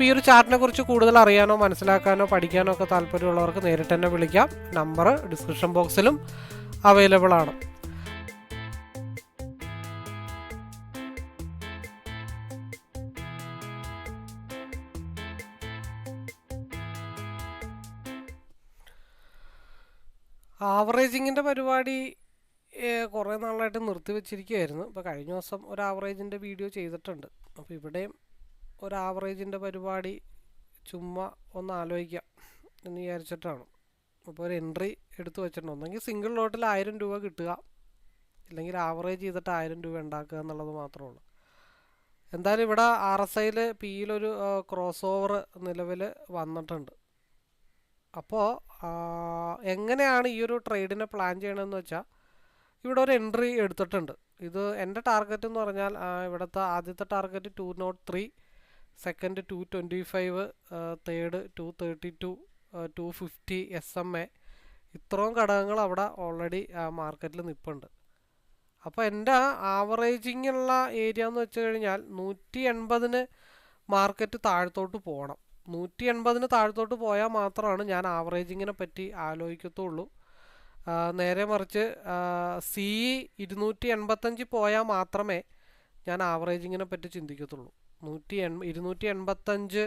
അപ്പോൾ ഈ ഒരു ചാർട്ടിനെ കുറിച്ച് കൂടുതൽ അറിയാനോ മനസ്സിലാക്കാനോ പഠിക്കാനോ ഒക്കെ താല്പര്യമുള്ളവർക്ക് നേരിട്ട് തന്നെ വിളിക്കാം. നമ്പർ ഡിസ്ക്രിപ്ഷൻ ബോക്സിലും അവൈലബിൾ ആണ്. ആവറേജിങ്ങിന്റെ പരിപാടി കുറേ നാളായിട്ട് നിർത്തി വെച്ചിരിക്കുകയായിരുന്നു കഴിഞ്ഞ ദിവസം ഒരു ആവറേജിന്റെ വീഡിയോ ചെയ്തിട്ടുണ്ട്. അപ്പോൾ ഇവിടെയും ഒരു ആവറേജിന്റെ പരിപാടി ചുമ്മാ ഒന്ന് ആലോചിക്കാം എന്ന് വിചാരിച്ചിട്ടാണ്. അപ്പോൾ ഒരു എൻട്രി എടുത്തു വെച്ചിട്ടുണ്ട്. ഒന്നെങ്കിൽ സിംഗിൾ ലോട്ടിൽ ആയിരം രൂപ കിട്ടുക. ഇല്ലെങ്കിൽ ആവറേജ് ചെയ്തിട്ട് ആയിരം രൂപ ഉണ്ടാക്കുക എന്നുള്ളത് മാത്രമേ ഉള്ളൂ. എന്തായാലും ഇവിടെ ആർ എസ് ഐയിൽ പി യിലൊരു ക്രോസ് ഓവർ നിലവിൽ വന്നിട്ടുണ്ട്. അപ്പോൾ എങ്ങനെയാണ് ഈ ഒരു ട്രേഡിനെ പ്ലാൻ ചെയ്യണമെന്ന് വെച്ചാൽ ഇവിടെ ഒരു എൻട്രി എടുത്തിട്ടുണ്ട്. ഇത് എന്റെ ടാർഗറ്റ് എന്ന് പറഞ്ഞാൽ ഇവിടുത്തെ ആദ്യത്തെ target two naught three second two twenty five third two thirty two two fifty S M A ഇത്രയും ഘടകങ്ങൾ അവിടെ ഓൾറെഡി മാർക്കറ്റിൽ നിൽപ്പുണ്ട് അപ്പോൾ എന്റെ ആവറേജിങ് ഉള്ള ഏരിയ എന്ന് വെച്ച് കഴിഞ്ഞാൽ നൂറ്റി എൺപതിന് മാർക്കറ്റ് താഴത്തോട്ട് പോകണം. നൂറ്റി എൺപതിന് താഴത്തോട്ട് പോയാൽ മാത്രമാണ് ഞാൻ ആവറേജിങ്ങിനെ പറ്റി ആലോചിക്കത്തുള്ളൂ. നേരെ മറിച്ച് സി ഇരുന്നൂറ്റി എൺപത്തഞ്ച് പോയാൽ മാത്രമേ ഞാൻ ആവറേജിങ്ങിനെ പറ്റി ചിന്തിക്കത്തുള്ളൂ. നൂറ്റി എൺ ഇരുന്നൂറ്റി എൺപത്തഞ്ച്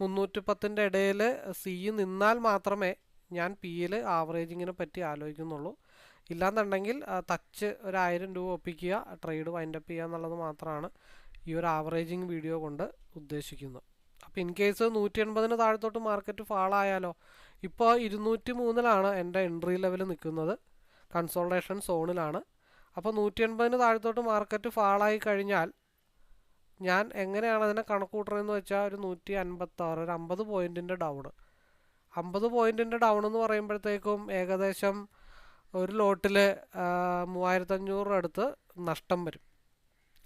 മുന്നൂറ്റി പത്തിന്റെ ഇടയിൽ സി നിന്നാൽ മാത്രമേ ഞാൻ പിയിൽ ആവറേജിങ്ങിനെ പറ്റി ആലോചിക്കുന്നുള്ളൂ. ഇല്ലാന്നുണ്ടെങ്കിൽ തച്ച് ഒരായിരം രൂപ ഒപ്പിക്കുക ട്രേഡ് വൈൻഡപ്പ് ചെയ്യുക എന്നുള്ളത് മാത്രമാണ് ഈ ഒരു ആവറേജിങ് വീഡിയോ കൊണ്ട് ഉദ്ദേശിക്കുന്നത്. അപ്പോൾ ഇൻ കേസ് നൂറ്റി എൺപതിന് താഴത്തോട്ട് മാർക്കറ്റ് ഫാളായാലോ ഇപ്പോൾ ഇരുന്നൂറ്റി മൂന്നിലാണ് എന്റെ എൻട്രി ലെവൽ നിൽക്കുന്നത്. കൺസോൾട്ടേഷൻ സോണിലാണ്. അപ്പോൾ നൂറ്റി എൺപതിന് താഴത്തോട്ട് മാർക്കറ്റ് ഫാളായി കഴിഞ്ഞാൽ ഞാൻ എങ്ങനെയാണ് അതിനെ കണക്കൂട്ടുന്നതെന്ന് വെച്ചാൽ ഒരു നൂറ്റി അൻപത്താറ് ഒരു അമ്പത് പോയിന്റിന്റെ ഡൗൺ അമ്പത് പോയിന്റിന്റെ ഡൗൺ എന്ന് പറയുമ്പോഴത്തേക്കും ഏകദേശം ഒരു ലോട്ടിൽ മൂവായിരത്തഞ്ഞൂറ് അടുത്ത് നഷ്ടം വരും.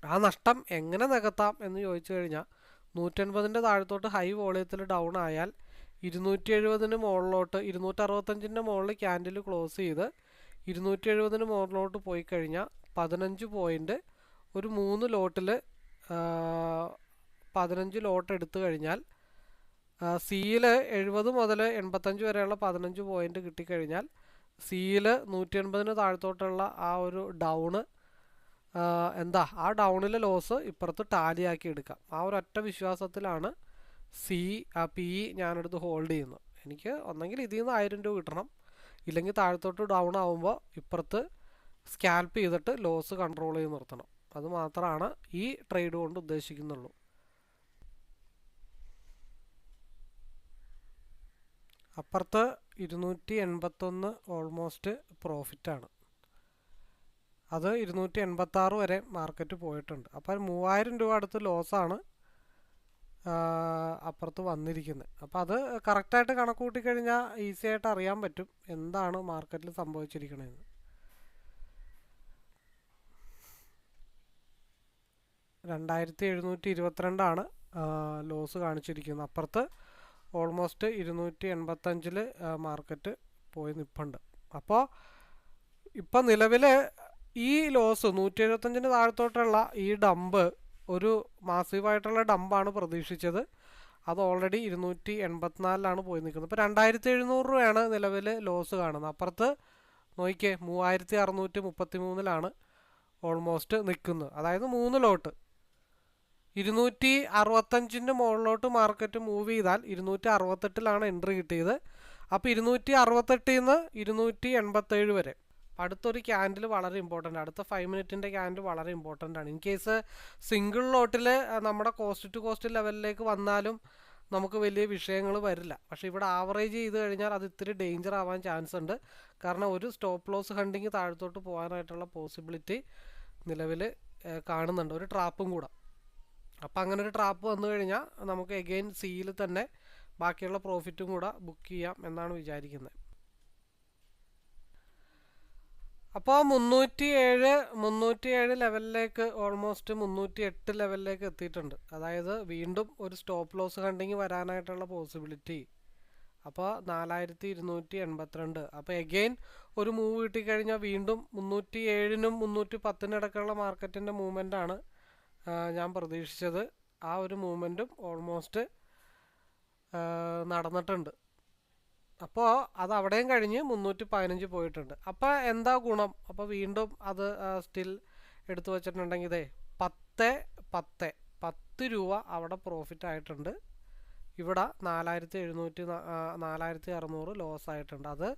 ആ നഷ്ടം എങ്ങനെ നികത്താം എന്ന് ചോദിച്ചു കഴിഞ്ഞാൽ നൂറ്റൻപതിന്റെ താഴത്തോട്ട് ഹൈ വോളിയത്തിൽ ഡൗൺ ആയാൽ ഇരുന്നൂറ്റി എഴുപതിന് മുകളിലോട്ട് ഇരുന്നൂറ്ററുപത്തഞ്ചിന്റെ മുകളിൽ ക്യാൻഡിൽ ക്ലോസ് ചെയ്ത് ഇരുന്നൂറ്റി എഴുപതിന് മുകളിലോട്ട് പോയി കഴിഞ്ഞാൽ പതിനഞ്ച് പോയിന്റ് ഒരു മൂന്ന് ലോട്ടിൽ പതിനഞ്ച് ലോട്ട് എടുത്തു കഴിഞ്ഞാൽ സിയിൽ എഴുപത് മുതൽ എൺപത്തഞ്ച് വരെയുള്ള പതിനഞ്ച് പോയിന്റ് കിട്ടിക്കഴിഞ്ഞാൽ സിയിൽ നൂറ്റി എൺപതിന് താഴത്തോട്ടുള്ള ആ ഒരു ഡൗണ് എന്താ ആ ഡൗണിലെ ലോസ് ഇപ്പുറത്ത് ടാലിയാക്കി എടുക്കാം. ആ ഒരു ഒറ്റ വിശ്വാസത്തിലാണ് സി ആ പി ഇ ഞാനെടുത്ത് ഹോൾഡ് ചെയ്യുന്നത്. എനിക്ക് ഒന്നെങ്കിൽ ഇതിൽ നിന്ന് ആയിരം രൂപ കിട്ടണം. ഇല്ലെങ്കിൽ താഴത്തോട്ട് ഡൗൺ ആവുമ്പോൾ ഇപ്പുറത്ത് സ്കാൽപ്പ് ചെയ്തിട്ട് ലോസ് കൺട്രോൾ ചെയ്ത് നിർത്തണം. അത് മാത്രമാണ് ഈ ട്രേഡ് കൊണ്ട് ഉദ്ദേശിക്കുന്നുള്ളൂ. അപ്പുറത്ത് ഇരുന്നൂറ്റി എൺപത്തൊന്ന് ഓൾമോസ്റ്റ് പ്രോഫിറ്റാണ് അത് ഇരുന്നൂറ്റി എൺപത്താറ് വരെ മാർക്കറ്റ് പോയിട്ടുണ്ട്. അപ്പോൾ മൂവായിരം രൂപ അടുത്ത് ലോസാണ് അപ്പുറത്ത് വന്നിരിക്കുന്നത് അപ്പോൾ അത് കറക്റ്റായിട്ട് കണക്ക് കഴിഞ്ഞാൽ ഈസി ആയിട്ട് അറിയാൻ പറ്റും എന്താണ് മാർക്കറ്റിൽ സംഭവിച്ചിരിക്കണതെന്ന് രണ്ടായിരത്തി എഴുന്നൂറ്റി ഇരുപത്തിരണ്ടാണ് ലോസ് കാണിച്ചിരിക്കുന്നത്. അപ്പുറത്ത് ഓൾമോസ്റ്റ് ഇരുന്നൂറ്റി എൺപത്തഞ്ചിൽ മാർക്കറ്റ് പോയി നിൽപ്പുണ്ട് അപ്പോൾ ഇപ്പം നിലവിൽ ഈ ലോസ് നൂറ്റി എഴുപത്തഞ്ചിന് താഴത്തോട്ടുള്ള ഈ ഡമ്പ് ഒരു മാസീവായിട്ടുള്ള ഡമ്പാണ് പ്രതീക്ഷിച്ചത്. അത് ഓൾറെഡി ഇരുന്നൂറ്റി എൺപത്തിനാലിലാണ് പോയി നിൽക്കുന്നത്. ഇപ്പോൾ രണ്ടായിരത്തി എഴുന്നൂറ് രൂപയാണ് നിലവിൽ ലോസ് കാണുന്നത്. അപ്പുറത്ത് നോക്കിയേ മൂവായിരത്തി അറുന്നൂറ്റി മുപ്പത്തി മൂന്നിലാണ് ഓൾമോസ്റ്റ് നിൽക്കുന്നത്. അതായത് മൂന്ന് ലോട്ട്. ഇരുന്നൂറ്റി അറുപത്തഞ്ചിന്റെ മുകളിലോട്ട് മാർക്കറ്റ് മൂവ് ചെയ്താൽ ഇരുന്നൂറ്റി അറുപത്തെട്ടിലാണ് എൻട്രി കിട്ടിയത്. അപ്പോൾ ഇരുന്നൂറ്റി അറുപത്തെട്ടിൽ നിന്ന് ഇരുന്നൂറ്റി എൺപത്തേഴ് വരെ അടുത്തൊരു ക്യാൻഡിൽ വളരെ ഇമ്പോർട്ടന്റ് അടുത്ത ഫൈവ് മിനിറ്റിന്റെ ക്യാൻഡിൽ വളരെ ഇമ്പോർട്ടന്റ് ആണ്. ഇൻ കേസ് സിംഗിൾ ലോട്ടിൽ നമ്മുടെ കോസ്റ്റ് ടു കോസ്റ്റ് ലെവലിലേക്ക് വന്നാലും നമുക്ക് വലിയ വിഷയങ്ങൾ വരില്ല. പക്ഷേ ഇവിടെ ആവറേജ് ചെയ്ത് കഴിഞ്ഞാൽ അത് ഇത്തിരി ഡേഞ്ചർ ആവാൻ ചാൻസ് ഉണ്ട്. കാരണം ഒരു സ്റ്റോപ്പ് ലോസ് ഹണ്ടിങ് താഴത്തോട്ട് പോകാനായിട്ടുള്ള പോസിബിലിറ്റി നിലവിൽ കാണുന്നുണ്ട്. ഒരു ട്രാപ്പും കൂടെ. അപ്പം അങ്ങനെ ഒരു ട്രാപ്പ് വന്നു കഴിഞ്ഞാൽ നമുക്ക് എഗെയിൻ സിയിൽ തന്നെ ബാക്കിയുള്ള പ്രോഫിറ്റും കൂടെ ബുക്ക് ചെയ്യാം എന്നാണ് വിചാരിക്കുന്നത് അപ്പോൾ മുന്നൂറ്റി ഏഴ് മുന്നൂറ്റി ഏഴ് ലെവലിലേക്ക് ഓൾമോസ്റ്റ് മുന്നൂറ്റി എട്ട് ലെവലിലേക്ക് എത്തിയിട്ടുണ്ട്. അതായത് വീണ്ടും ഒരു സ്റ്റോപ്പ് ലോസ് കണ്ടിങ് വരാനായിട്ടുള്ള പോസിബിലിറ്റി അപ്പോൾ നാലായിരത്തി ഇരുന്നൂറ്റി എൺപത്തിരണ്ട് അപ്പോൾ എഗെയിൻ ഒരു മൂവ് കിട്ടിക്കഴിഞ്ഞാൽ വീണ്ടും മുന്നൂറ്റി ഏഴിനും മുന്നൂറ്റി പത്തിനിടക്കുള്ള മാർക്കറ്റിന്റെ മൂവ്മെന്റ് ആണ് ഞാൻ പ്രതീക്ഷിച്ചത് ആ ഒരു മൂമെന്റും ഓൾമോസ്റ്റ് നടന്നിട്ടുണ്ട്. അപ്പോൾ അത് അവിടെയും കഴിഞ്ഞ് മുന്നൂറ്റി പതിനഞ്ച് പോയിട്ടുണ്ട്. അപ്പോൾ എന്താ ഗുണം? അപ്പോൾ വീണ്ടും അത് സ്റ്റിൽ എടുത്തു വച്ചിട്ടുണ്ടെങ്കിൽ ഇതേ പത്ത് പത്ത് പത്ത് രൂപ അവിടെ പ്രോഫിറ്റ് ആയിട്ടുണ്ട്. ഇവിടെ നാലായിരത്തി എഴുന്നൂറ്റി നാലായിരത്തി അറുന്നൂറ് ലോസ് ആയിട്ടുണ്ട്. അത്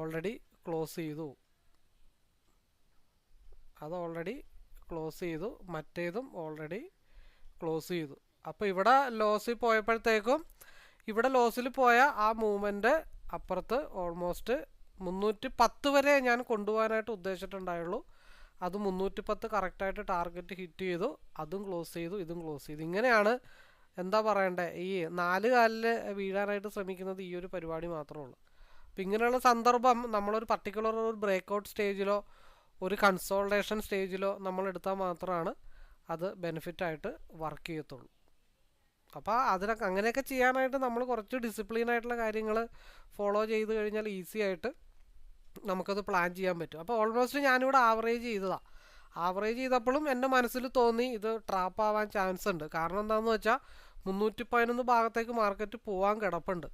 ഓൾറെഡി ക്ലോസ് ചെയ്തു. അത് ഓൾറെഡി ക്ലോസ് ചെയ്തു. മറ്റേതും ഓൾറെഡി ക്ലോസ് ചെയ്തു. അപ്പോൾ ഇവിടെ ലോസിൽ പോയപ്പോഴത്തേക്കും ഇവിടെ ലോസിൽ പോയ ആ മൂവ്മെന്റ് അപ്പുറത്ത് ഓൾമോസ്റ്റ് മുന്നൂറ്റി പത്ത് വരെ ഞാൻ കൊണ്ടുപോകാനായിട്ട് ഉദ്ദേശിച്ചിട്ടുണ്ടായുള്ളൂ. അത് മുന്നൂറ്റി പത്ത് കറക്റ്റായിട്ട് ടാർഗറ്റ് ഹിറ്റ് ചെയ്തു. അതും ക്ലോസ് ചെയ്തു ഇതും ക്ലോസ് ചെയ്തു. ഇങ്ങനെയാണ് എന്താ പറയണ്ടേ ഈ നാല് കാലിൽ വീഴാനായിട്ട് ശ്രമിക്കുന്നത് ഈ ഒരു പരിപാടി മാത്രമേ ഉള്ളൂ. അപ്പം ഇങ്ങനെയുള്ള സന്ദർഭം നമ്മളൊരു പർട്ടിക്കുലർ ഒരു ബ്രേക്കൗട്ട് സ്റ്റേജിലോ ഒരു കൺസോൾട്ടേഷൻ സ്റ്റേജിലോ നമ്മൾ എടുത്താൽ മാത്രമാണ് അത് ബെനിഫിറ്റായിട്ട് വർക്ക് ചെയ്യത്തുള്ളൂ. അപ്പോൾ അതിനൊക്കെ അങ്ങനെയൊക്കെ ചെയ്യാനായിട്ട് നമ്മൾ കുറച്ച് ഡിസിപ്ലിൻ ആയിട്ടുള്ള കാര്യങ്ങൾ ഫോളോ ചെയ്ത് കഴിഞ്ഞാൽ ഈസി ആയിട്ട് നമുക്കത് പ്ലാൻ ചെയ്യാൻ പറ്റും. അപ്പോൾ ഓൾമോസ്റ്റ് ഞാനിവിടെ ആവറേജ് ചെയ്തതാണ് ആവറേജ് ചെയ്തപ്പോഴും എന്റെ മനസ്സിൽ തോന്നി ഇത് ട്രാപ്പ് ആവാൻ ചാൻസ് ഉണ്ട്. കാരണം എന്താണെന്ന് വെച്ചാൽ മുന്നൂറ്റി പതിനൊന്ന് ഭാഗത്തേക്ക് മാർക്കറ്റ് പോകാൻ കിടപ്പുണ്ട്.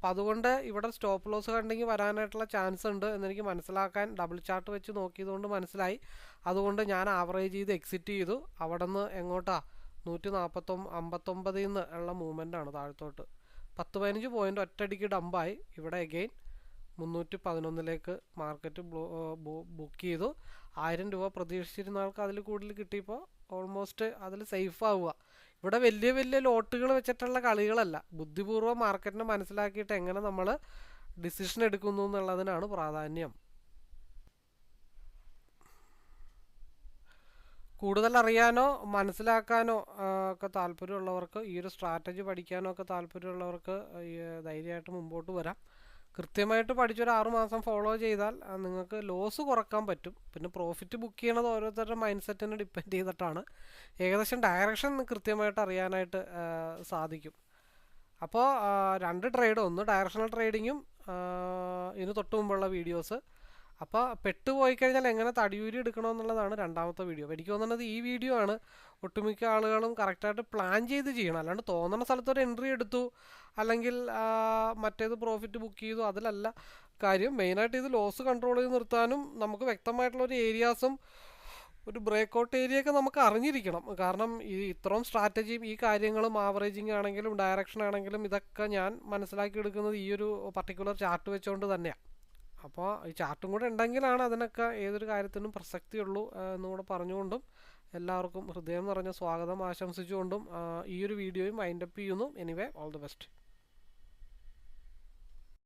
അപ്പം അതുകൊണ്ട് ഇവിടെ സ്റ്റോപ്പ് ലോസ് കണ്ടെങ്കിൽ വരാനായിട്ടുള്ള ചാൻസ് ഉണ്ട് എന്നെനിക്ക് മനസ്സിലാക്കാൻ ഡബിൾ ചാർട്ട് വെച്ച് നോക്കിയതുകൊണ്ട് മനസ്സിലായി. അതുകൊണ്ട് ഞാൻ ആവറേജ് ചെയ്ത് എക്സിറ്റ് ചെയ്തു. അവിടെ നിന്ന് എങ്ങോട്ടാ? നൂറ്റി നാൽപ്പത്തൊമ്പ അമ്പത്തൊമ്പതിൽ നിന്ന് ഉള്ള മൂവ്മെന്റ് ആണ് താഴത്തോട്ട്. പത്ത് പതിനഞ്ച് പോയിന്റ് ഒറ്റയടിക്ക് ഡമ്പായി ഇവിടെ എഗെയിൻ മുന്നൂറ്റി പതിനൊന്നിലേക്ക് മാർക്കറ്റ് ബുക്ക് ചെയ്തു. ആയിരം രൂപ പ്രതീക്ഷിച്ചിരുന്ന ആൾക്ക് അതിൽ കൂടുതൽ കിട്ടിയപ്പോൾ ഓൾമോസ്റ്റ് അതിൽ സേഫ് ആവുക. ഇവിടെ വലിയ വലിയ ലോട്ടുകൾ വെച്ചിട്ടുള്ള കളികളല്ല. ബുദ്ധിപൂർവം മാർക്കറ്റിനെ മനസ്സിലാക്കിയിട്ട് എങ്ങനെ നമ്മൾ ഡിസിഷൻ എടുക്കുന്നു എന്നുള്ളതിനാണ് പ്രാധാന്യം. കൂടുതൽ അറിയാനോ മനസ്സിലാക്കാനോ ഒക്കെ താല്പര്യമുള്ളവർക്ക് ഈ ഒരു സ്ട്രാറ്റജി പഠിക്കാനോ ഒക്കെ താല്പര്യമുള്ളവർക്ക് ധൈര്യമായിട്ട് മുമ്പോട്ട് വരാം. കൃത്യമായിട്ട് പഠിച്ചൊരു ആറു മാസം ഫോളോ ചെയ്താൽ നിങ്ങൾക്ക് ലോസ് കുറയ്ക്കാൻ പറ്റും. പിന്നെ പ്രോഫിറ്റ് ബുക്ക് ചെയ്യണത് ഓരോരുത്തരുടെ മൈൻഡ് സെറ്റിനെ ഡിപ്പെൻഡ് ചെയ്തിട്ടാണ്. ഏകദേശം ഡയറക്ഷൻ കൃത്യമായിട്ട് അറിയാനായിട്ട് സാധിക്കും. അപ്പോൾ രണ്ട് ട്രേഡ് ഒന്ന് ഡയറക്ഷണൽ ട്രേഡിങ്ങും ഇതിന് തൊട്ട് മുമ്പുള്ള വീഡിയോസ് അപ്പോൾ പെട്ടുപോയി കഴിഞ്ഞാൽ എങ്ങനെ തടിയൂരി എടുക്കണമെന്നുള്ളതാണ് രണ്ടാമത്തെ വീഡിയോ. എനിക്ക് തോന്നുന്നത് ഈ വീഡിയോ ആണ് ഒട്ടുമിക്ക ആളുകളും കറക്റ്റായിട്ട് പ്ലാൻ ചെയ്ത് ചെയ്യണം. അല്ലാണ്ട് തോന്നുന്ന സ്ഥലത്തൊരു എൻട്രി എടുത്തു അല്ലെങ്കിൽ മറ്റേത് പ്രോഫിറ്റ് ബുക്ക് ചെയ്തു അതിലല്ല. കാര്യം മെയിനായിട്ട് ഇത് ലോസ് കൺട്രോൾ ചെയ്ത് നിർത്താനും നമുക്ക് വ്യക്തമായിട്ടുള്ള ഒരു ഏരിയാസും ഒരു ബ്രേക്കൗട്ട് ഏരിയ ഒക്കെ നമുക്ക് അറിഞ്ഞിരിക്കണം. കാരണം ഈ ഇത്രയും സ്ട്രാറ്റജിയും ഈ കാര്യങ്ങളും ആവറേജിങ് ആണെങ്കിലും ഡയറക്ഷൻ ആണെങ്കിലും ഇതൊക്കെ ഞാൻ മനസ്സിലാക്കി എടുക്കുന്നത് ഈ ഒരു പർട്ടിക്കുലർ ചാർട്ട് വെച്ചുകൊണ്ട് തന്നെയാണ് അപ്പോൾ ഈ ചാർട്ടും കൂടെ ഉണ്ടെങ്കിലാണ് അതിനൊക്കെ ഏതൊരു കാര്യത്തിനും പ്രസക്തിയുള്ളൂ എന്നുകൂടെ പറഞ്ഞുകൊണ്ടും എല്ലാവർക്കും ഹൃദയം നിറഞ്ഞ സ്വാഗതം ആശംസിച്ചുകൊണ്ടും ഈ ഒരു വീഡിയോയും വൈൻഡപ്പ് ചെയ്യുന്നു. Anyway all the best